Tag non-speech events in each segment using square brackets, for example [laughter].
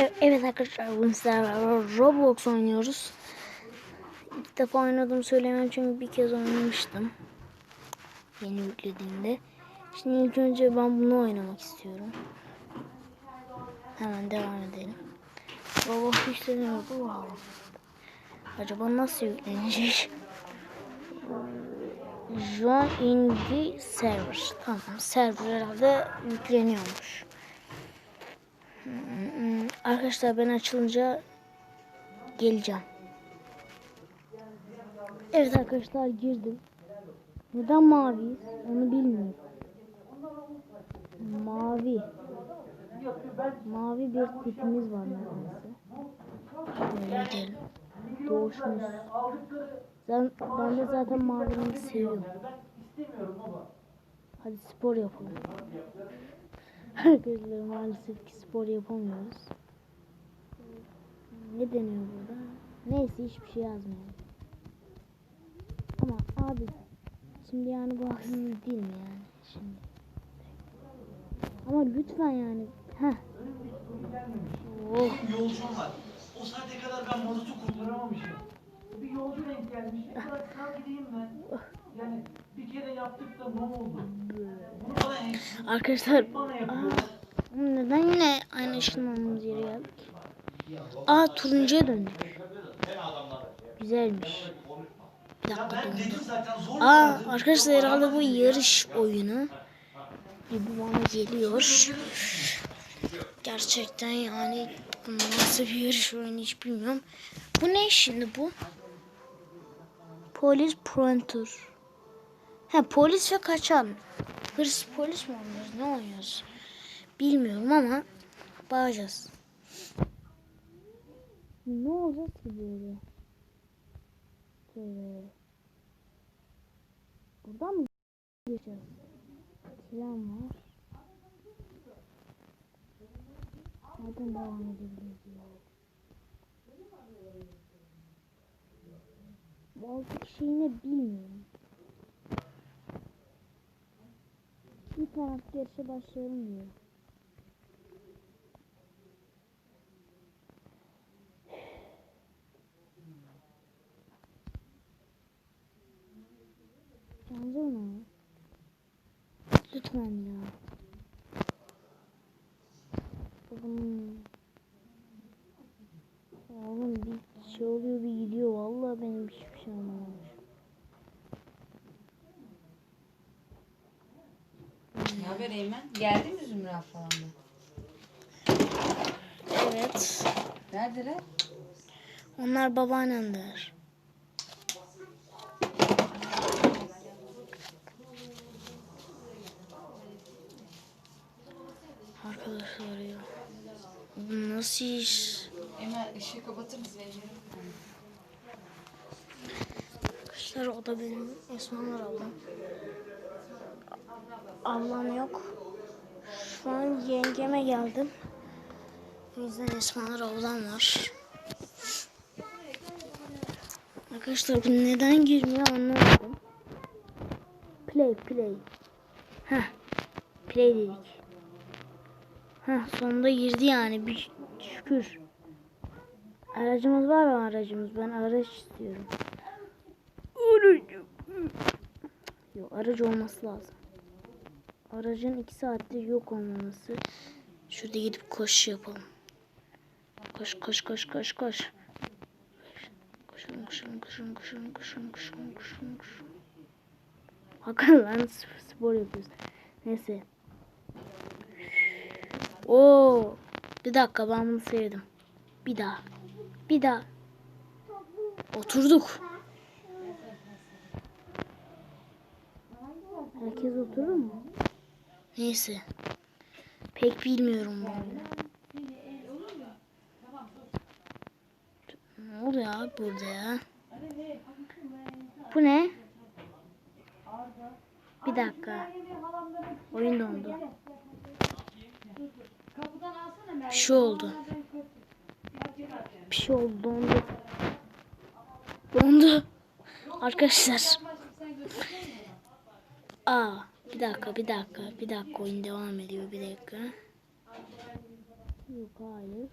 Evet, arkadaşlar bugün sizlerle Roblox oynuyoruz. İlk defa oynadığımı söylemem çünkü bir kez oynamıştım. Yeni yüklediğimde. Şimdi ilk önce ben bunu oynamak istiyorum. Hemen devam edelim. Roblox hiç demiyordu. Wow. Acaba nasıl yüklenecek? Join in the server. Tamam server herhalde yükleniyormuş. Hmm, Arkadaşlar ben açılınca geleceğim. Evet arkadaşlar girdim. Neden mavi? Onu bilmiyorum. Mavi. Mavi bir tipimiz var neredeyse. Şöyle gidelim. Doğuşumuz. Ben, ben de zaten mavi rengi seviyorum. Hadi spor yapalım. Arkadaşlar maalesef ki spor yapamıyoruz. Ne deniyor burada? Neyse hiçbir şey yazmıyor. Ama abi şimdi yani bu haksızlık değil mi yani şimdi? Ama lütfen yani. Heh. Oh. yolcum var. O saate kadar ben mazotu kurtaramamışım. Bir yolcu denk gelmiş. Bırak kal gideyim ben. Yani bir kere yaptık da ne oldu? Bunu bana Arkadaşlar bana aa, neden yine aynı ışınlanmamız yere geldik? Aa turuncuya döndük. Güzelmiş. Bir dakika zor Aa arkadaşlar herhalde bu yarış oyunu. Bir bana geliyor. Gerçekten yani bu nasıl bir yarış oyunu hiç bilmiyorum. Bu ne şimdi bu? Polis Prontur. Ha polis ve kaçan. Hırsız polis mi oynuyoruz? Ne oynuyoruz? Bilmiyorum ama bakacağız. Ne olacak ki böyle? Böyle. Buradan mı geçeceğiz? Tren var. Nereden devam edebiliriz ya? Bu alttaki şey ne bilmiyorum. Lütfen artık yarışa başlayalım diyor. Canlı Lütfen ya. Oğlum. Oğlum bir şey oluyor bir gidiyor. Vallahi benim hiçbir şey anlamamış. Ne haber Eymen? Geldi mi Zümra falan da? Evet. Neredeler? Onlar babaannemdir. Arkadaşlar ya. Bu nasıl iş? Eymen ışığı kapatır mısın? Arkadaşlar o da benim Esma'lar ablam. Ablam yok. Şu an yengeme geldim. O yüzden Esma'lar ablam var. Arkadaşlar bu neden girmiyor anlamadım. Play play. Heh. Play dedik. Heh sonunda girdi yani bir şükür. Aracımız var mı aracımız? Ben araç istiyorum. Aracım. Yok aracı olması lazım. Aracın iki saattir yok olmaması. Şurada gidip koşu yapalım. Koş koş koş koş koş. Koşun koşun koşun koşun koşun koşun koşun koşun. Hakan lan sp- spor yapıyoruz. Neyse. Oo, bir dakika ben bunu sevdim. Bir daha. Bir daha. Oturduk. Herkes oturur mu? Neyse. Pek bilmiyorum oyunu. Ne oluyor abi burada ya? Bu ne? Bir dakika. Oyun dondu. Bir şey oldu. Bir şey oldu dondu. Dondu. Arkadaşlar. Aa, bir dakika, bir dakika, bir dakika oyun devam ediyor bir dakika. Yok hayır.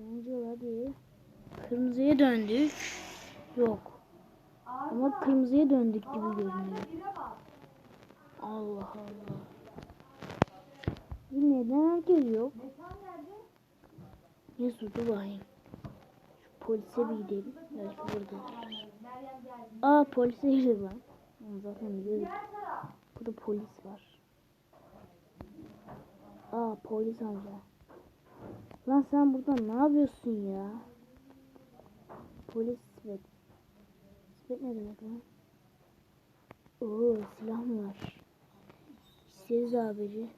Angel hadi. Kırmızıya döndük. Yok. Ama kırmızıya döndük gibi görünüyor. Allah Allah. Neden herkes yok? Neyse dur bakayım. Şu polise bir gidelim. Belki buradadır. Aa polise gidelim lan. Onu Zaten biliyorum. Burada polis var. Aa polis amca. Lan sen burada ne yapıyorsun ya? Polis Svet. Svet ne demek lan? Oo silah mı var? İsteriz abici.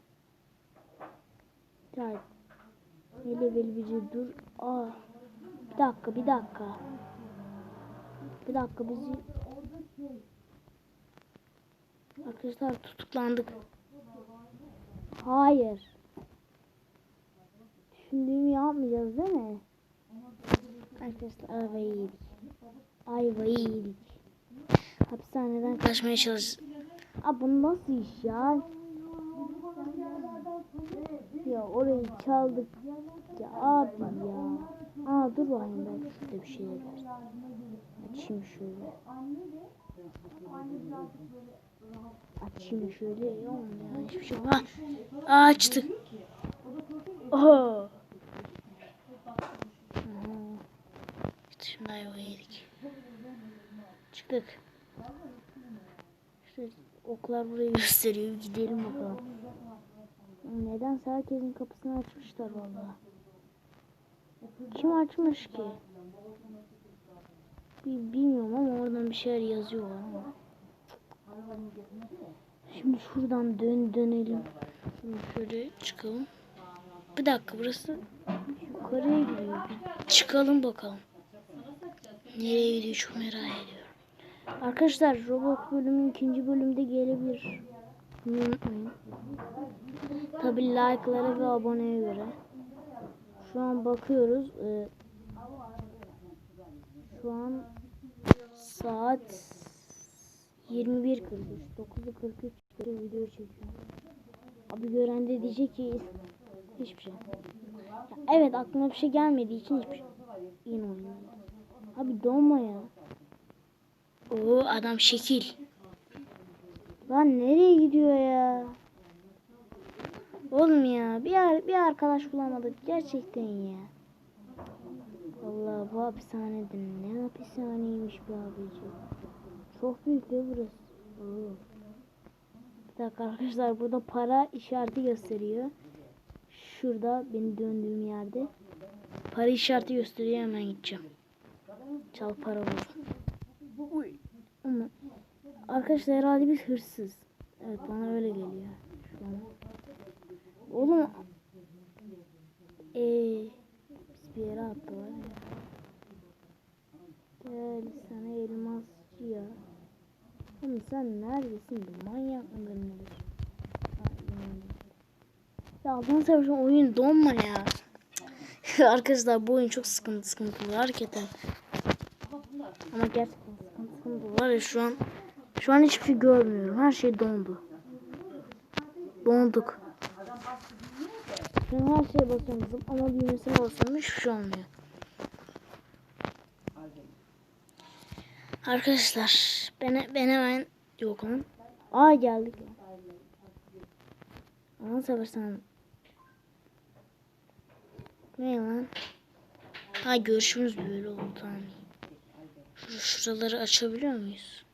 Ya ne level biri dur. Aa bir dakika bir dakika. Bir dakika bizi Arkadaşlar tutuklandık. Hayır. Düşündüğümü yapmayacağız değil mi? Arkadaşlar ayvayı yedik. Ayvayı yedik. Hapishaneden kaçmaya çalış. Aa bu nasıl iş ya? Ya orayı çaldık. Ya abi ya. Aa dur bakayım belki size bir şeyler versin. Açayım şöyle. Açayım şöyle. Yok ya hiçbir şey yok. Ha, Aa, açtık. Oho. Aha. İşte şimdi ayvayı yedik. Çıktık. İşte oklar burayı gösteriyor. Gidelim bakalım. Nedense herkesin kapısını açmışlar vallahi. Kim açmış ki? Bi- Bilmiyorum ama oradan bir şeyler yazıyorlar ama. Şimdi şuradan dön dönelim. Şimdi şöyle çıkalım. Bir dakika burası yukarıya gidiyor. Bir çıkalım bakalım. Nereye gidiyor çok merak ediyorum. Arkadaşlar Roblox bölümün ikinci bölümde gelebilir. Bunu unutmayın. Tabi like'lara ve aboneye göre. Şu an bakıyoruz. Ee, şu an saat 21.43 9'u 43 kere video çekiyorum. Abi gören de diyecek ki hiçbir şey. Evet aklıma bir şey gelmediği için hiçbir şey. Yine. Abi donma ya. Oo adam şekil. Lan nereye gidiyor ya? Oğlum ya bir bir arkadaş bulamadık gerçekten ya. Allah bu hapishanede ne hapishaneymiş bu abici. Çok büyük de burası. Oo. Bir dakika arkadaşlar burada para işareti gösteriyor. Şurada beni döndüğüm yerde. Para işareti gösteriyor hemen gideceğim. Çal para. Uy. Ama arkadaşlar herhalde biz hırsız. Evet bana öyle geliyor. Şu an. Oğlum. Eee biz bir yere attılar ya. Gel sana elmasçı ya. Oğlum sen neredesin be? Manyak mı nedir? Ya Allah'ını seversen oyun donma ya. [laughs] Arkadaşlar bu oyun çok sıkıntı sıkıntılı hakikaten. Ama gerçekten sıkıntı sıkıntı var ya şu an şu an hiçbir şey görmüyorum. Her şey dondu. Donduk. An her şeye basıyorum ama düğmesine basıyorum hiçbir şey olmuyor. Arkadaşlar ben, ben hemen yok lan. Aa geldik. Allah'ını seversen. Ne lan? Ha görüşümüz böyle oldu. Şu- Şuraları açabiliyor muyuz?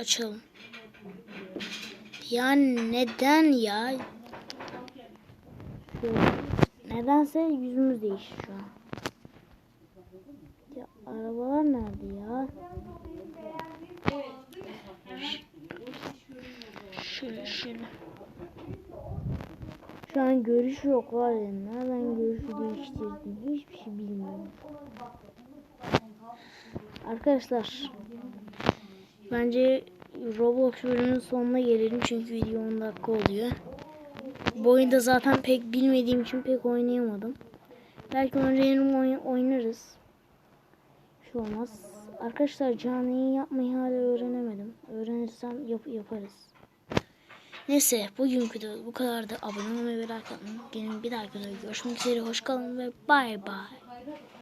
Açalım. Ya neden ya? Nedense yüzümüz değişti şu an. Ya arabalar nerede ya? Şöyle şöyle. Şu an görüş yok var ya. Nereden görüşü değiştirdim hiçbir şey bilmiyorum. Arkadaşlar bence Roblox bölümünün sonuna gelelim çünkü video 10 dakika oluyor. Bu oyunda zaten pek bilmediğim için pek oynayamadım. Belki öğrenelim oyn oynarız. Şu olmaz. Arkadaşlar canlı yapmayı hala öğrenemedim. Öğrenirsem yap yaparız. Neyse bugünkü videomuz bu kadardı. Abone olmayı ve like atmayı unutmayın. Bir dahaki videoda görüşmek üzere. Hoş kalın ve bay bay.